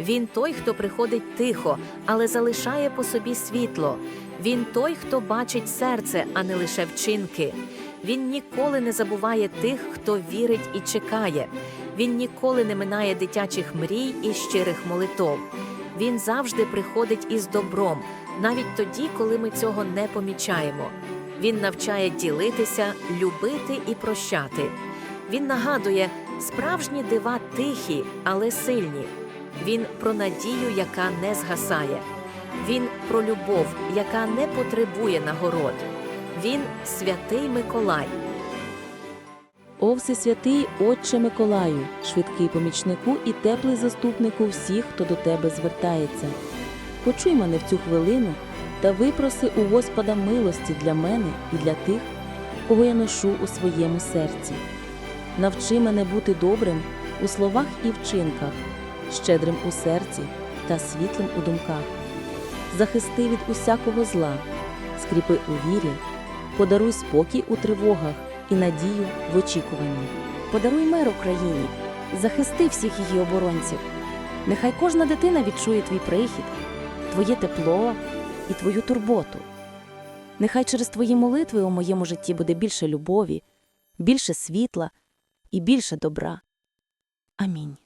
Він той, хто приходить тихо, але залишає по собі світло. Він той, хто бачить серце, а не лише вчинки. Він ніколи не забуває тих, хто вірить і чекає. Він ніколи не минає дитячих мрій і щирих молитов. Він завжди приходить із добром, навіть тоді, коли ми цього не помічаємо. Він навчає ділитися, любити і прощати. Він нагадує, справжні дива тихі, але сильні. Він про надію, яка не згасає. Він про любов, яка не потребує нагород. Він святий Миколай. О Всесвятий Отче Миколаю, швидкий помічнику і теплий заступнику всіх, хто до тебе звертається. Почуй мене в цю хвилину та випроси у Господа милості для мене і для тих, кого я ношу у своєму серці. Навчи мене бути добрим у словах і вчинках, щедрим у серці та світлим у думках. Захисти від усякого зла, скріпи у вірі, подаруй спокій у тривогах і надію в очікуванні. Подаруй мир Україні, захисти всіх її оборонців. Нехай кожна дитина відчує твій прихід, твоє тепло і твою турботу. Нехай через твої молитви у моєму житті буде більше любові, більше світла і більше добра. Амінь.